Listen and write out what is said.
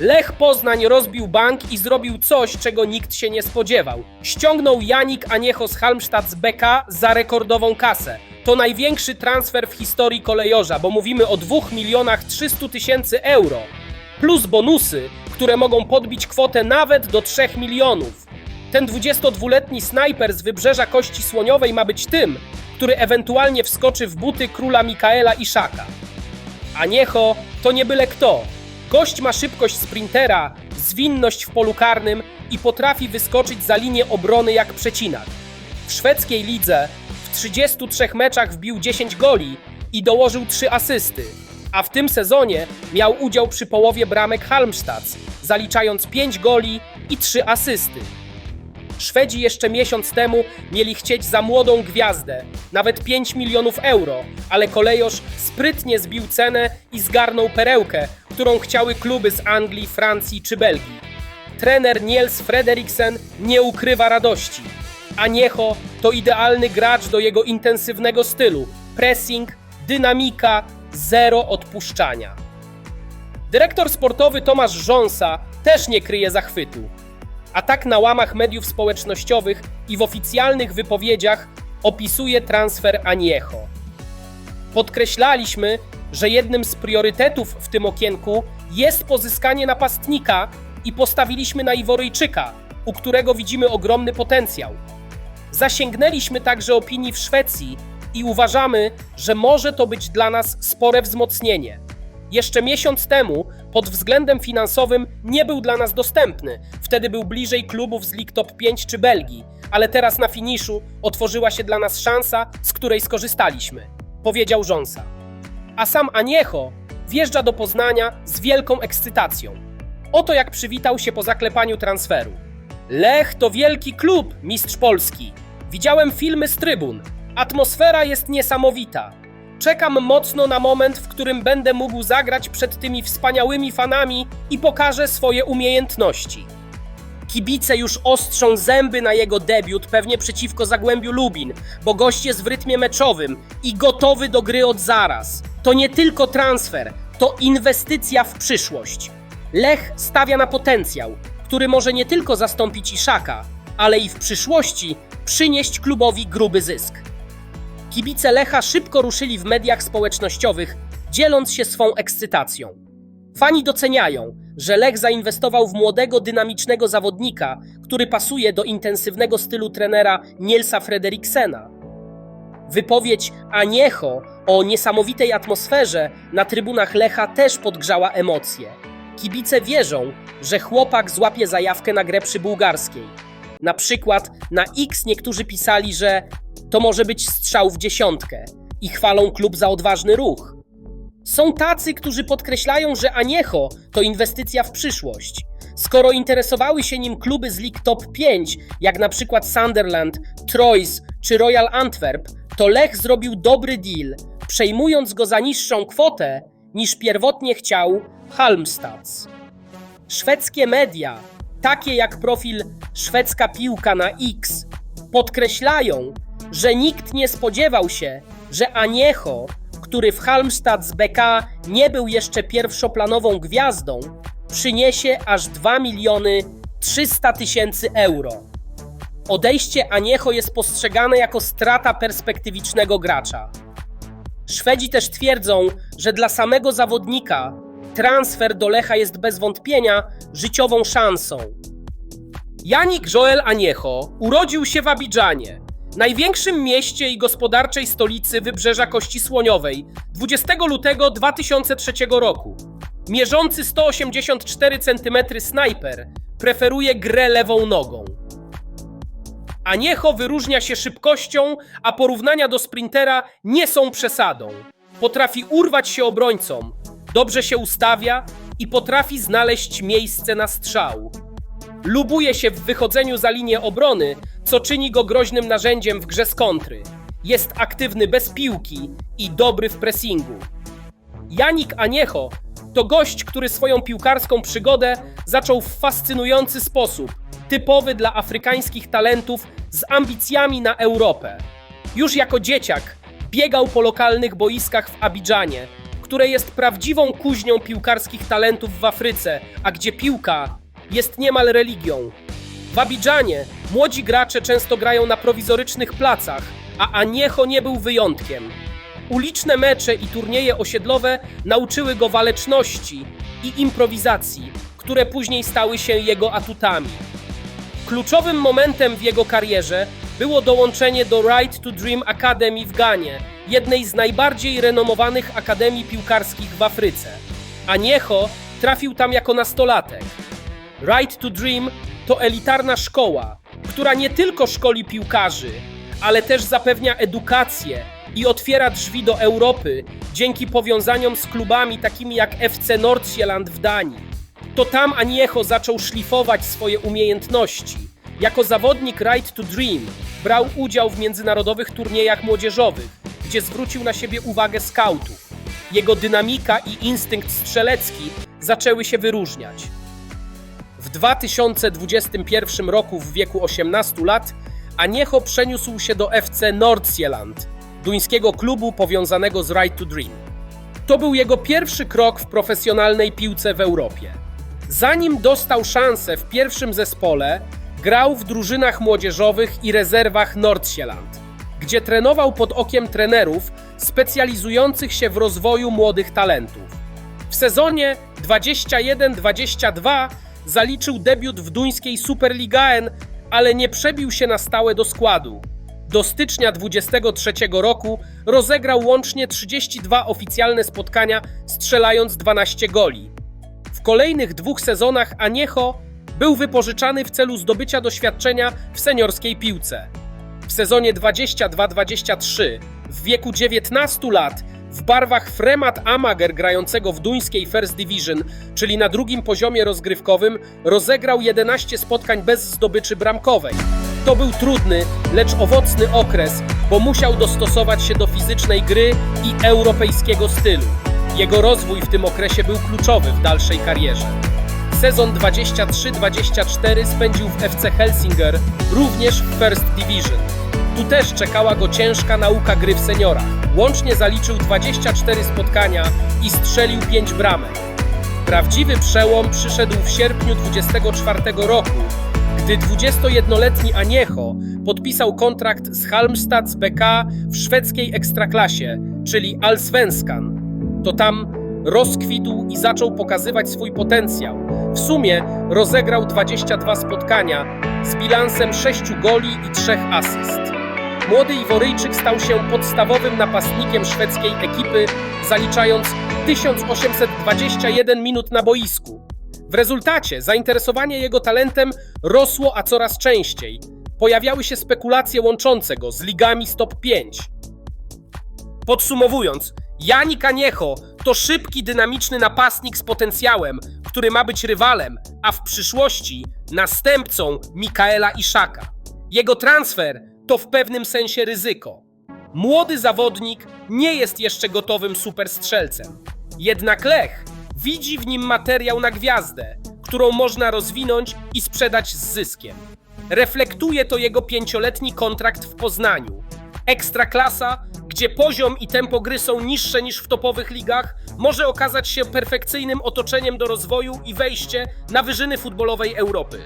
Lech Poznań rozbił bank i zrobił coś, czego nikt się nie spodziewał. Ściągnął Janik Aniecho z Halmstad z BK za rekordową kasę. To największy transfer w historii kolejorza, bo mówimy o 2 milionach 300 tysięcy euro. Plus bonusy, które mogą podbić kwotę nawet do 3 milionów. Ten 22-letni snajper z wybrzeża Kości Słoniowej ma być tym, który ewentualnie wskoczy w buty króla Mikaela Iszaka. Aniecho to nie byle kto. Gość ma szybkość sprintera, zwinność w polu karnym i potrafi wyskoczyć za linię obrony jak przecinak. W szwedzkiej lidze w 33 meczach wbił 10 goli i dołożył 3 asysty, a w tym sezonie miał udział przy połowie bramek Halmstad, zaliczając 5 goli i 3 asysty. Szwedzi jeszcze miesiąc temu mieli chcieć za młodą gwiazdę, nawet 5 milionów euro, ale kolejorz sprytnie zbił cenę i zgarnął perełkę, którą chciały kluby z Anglii, Francji czy Belgii. Trener Niels Frederiksen nie ukrywa radości. Aniecho to idealny gracz do jego intensywnego stylu. Pressing, dynamika, zero odpuszczania. Dyrektor sportowy Tomasz Rząsa też nie kryje zachwytu. A tak na łamach mediów społecznościowych i w oficjalnych wypowiedziach opisuje transfer Aniecho. Podkreślaliśmy, że jednym z priorytetów w tym okienku jest pozyskanie napastnika i postawiliśmy na Iworyjczyka, u którego widzimy ogromny potencjał. Zasięgnęliśmy także opinii w Szwecji i uważamy, że może to być dla nas spore wzmocnienie. Jeszcze miesiąc temu pod względem finansowym nie był dla nas dostępny. Wtedy był bliżej klubów z League Top 5 czy Belgii, ale teraz na finiszu otworzyła się dla nas szansa, z której skorzystaliśmy, powiedział Rząsa. A sam Aniecho wjeżdża do Poznania z wielką ekscytacją. Oto jak przywitał się po zaklepaniu transferu. Lech to wielki klub, mistrz Polski. Widziałem filmy z trybun. Atmosfera jest niesamowita. Czekam mocno na moment, w którym będę mógł zagrać przed tymi wspaniałymi fanami i pokażę swoje umiejętności. Kibice już ostrzą zęby na jego debiut pewnie przeciwko Zagłębiu Lubin, bo gość jest w rytmie meczowym i gotowy do gry od zaraz. To nie tylko transfer, to inwestycja w przyszłość. Lech stawia na potencjał, który może nie tylko zastąpić Iszaka, ale i w przyszłości przynieść klubowi gruby zysk. Kibice Lecha szybko ruszyli w mediach społecznościowych, dzieląc się swą ekscytacją. Fani doceniają, że Lech zainwestował w młodego, dynamicznego zawodnika, który pasuje do intensywnego stylu trenera Nielsa Frederiksena. Wypowiedź Aniecho o niesamowitej atmosferze na trybunach Lecha też podgrzała emocje. Kibice wierzą, że chłopak złapie zajawkę na grę przy bułgarskiej. Na przykład na X niektórzy pisali, że to może być strzał w dziesiątkę i chwalą klub za odważny ruch. Są tacy, którzy podkreślają, że Aniecho to inwestycja w przyszłość. Skoro interesowały się nim kluby z League Top 5, jak na przykład Sunderland, Troyes czy Royal Antwerp, to Lech zrobił dobry deal, przejmując go za niższą kwotę niż pierwotnie chciał Halmstads. Szwedzkie media, takie jak profil Szwedzka Piłka na X, podkreślają, że nikt nie spodziewał się, że Aniecho, który w Halmstad z BK nie był jeszcze pierwszoplanową gwiazdą, przyniesie aż 2 miliony 300 tysięcy euro. Odejście Aniecho jest postrzegane jako strata perspektywicznego gracza. Szwedzi też twierdzą, że dla samego zawodnika transfer do Lecha jest bez wątpienia życiową szansą. Janik Joel Aniecho urodził się w Abidżanie, największym mieście i gospodarczej stolicy Wybrzeża Kości Słoniowej 20 lutego 2003 roku. Mierzący 184 cm snajper preferuje grę lewą nogą. Aniecho wyróżnia się szybkością, a porównania do sprintera nie są przesadą. Potrafi urwać się obrońcom, dobrze się ustawia i potrafi znaleźć miejsce na strzał. Lubuje się w wychodzeniu za linię obrony, co czyni go groźnym narzędziem w grze z kontry. Jest aktywny bez piłki i dobry w pressingu. Janik Aniecho to gość, który swoją piłkarską przygodę zaczął w fascynujący sposób, typowy dla afrykańskich talentów z ambicjami na Europę. Już jako dzieciak biegał po lokalnych boiskach w Abidżanie, które jest prawdziwą kuźnią piłkarskich talentów w Afryce, a gdzie piłka jest niemal religią. W Abidżanie młodzi gracze często grają na prowizorycznych placach, a Aniecho nie był wyjątkiem. Uliczne mecze i turnieje osiedlowe nauczyły go waleczności i improwizacji, które później stały się jego atutami. Kluczowym momentem w jego karierze było dołączenie do Right to Dream Academy w Ganie, jednej z najbardziej renomowanych akademii piłkarskich w Afryce. Aniecho trafił tam jako nastolatek. Right to Dream to elitarna szkoła, która nie tylko szkoli piłkarzy, ale też zapewnia edukację i otwiera drzwi do Europy dzięki powiązaniom z klubami takimi jak FC Nordsjælland w Danii. To tam Aniecho zaczął szlifować swoje umiejętności. Jako zawodnik Right to Dream brał udział w międzynarodowych turniejach młodzieżowych, gdzie zwrócił na siebie uwagę skautów. Jego dynamika i instynkt strzelecki zaczęły się wyróżniać. W 2021 roku w wieku 18 lat Aniecho przeniósł się do FC Nordsjælland, duńskiego klubu powiązanego z Right to Dream. To był jego pierwszy krok w profesjonalnej piłce w Europie. Zanim dostał szansę w pierwszym zespole, grał w drużynach młodzieżowych i rezerwach Nordsjælland, gdzie trenował pod okiem trenerów specjalizujących się w rozwoju młodych talentów. W sezonie 21-22 zaliczył debiut w duńskiej Superligaen, ale nie przebił się na stałe do składu. Do stycznia 23 roku rozegrał łącznie 32 oficjalne spotkania, strzelając 12 goli. W kolejnych dwóch sezonach Aniecho był wypożyczany w celu zdobycia doświadczenia w seniorskiej piłce. W sezonie 22-23 w wieku 19 lat w barwach Fremat Amager grającego w duńskiej First Division, czyli na drugim poziomie rozgrywkowym, rozegrał 11 spotkań bez zdobyczy bramkowej. To był trudny, lecz owocny okres, bo musiał dostosować się do fizycznej gry i europejskiego stylu. Jego rozwój w tym okresie był kluczowy w dalszej karierze. Sezon 23-24 spędził w FC Helsinger, również w First Division. Tu też czekała go ciężka nauka gry w seniorach. Łącznie zaliczył 24 spotkania i strzelił 5 bramek. Prawdziwy przełom przyszedł w sierpniu 24 roku, gdy 21-letni Aniecho podpisał kontrakt z Halmstads BK w szwedzkiej ekstraklasie, czyli Allsvenskan. To tam rozkwitł i zaczął pokazywać swój potencjał. W sumie rozegrał 22 spotkania z bilansem 6 goli i 3 asyst. Młody Iworyjczyk stał się podstawowym napastnikiem szwedzkiej ekipy, zaliczając 1821 minut na boisku. W rezultacie zainteresowanie jego talentem rosło, a coraz częściej. Pojawiały się spekulacje łączące go z ligami stop 5. Podsumowując, Janik Aniecho to szybki, dynamiczny napastnik z potencjałem, który ma być rywalem, a w przyszłości następcą Mikaela Iszaka. Jego transfer to w pewnym sensie ryzyko. Młody zawodnik nie jest jeszcze gotowym superstrzelcem. Jednak Lech widzi w nim materiał na gwiazdę, którą można rozwinąć i sprzedać z zyskiem. Reflektuje to jego pięcioletni kontrakt w Poznaniu. Ekstraklasa, gdzie poziom i tempo gry są niższe niż w topowych ligach, może okazać się perfekcyjnym otoczeniem do rozwoju i wejście na wyżyny futbolowej Europy.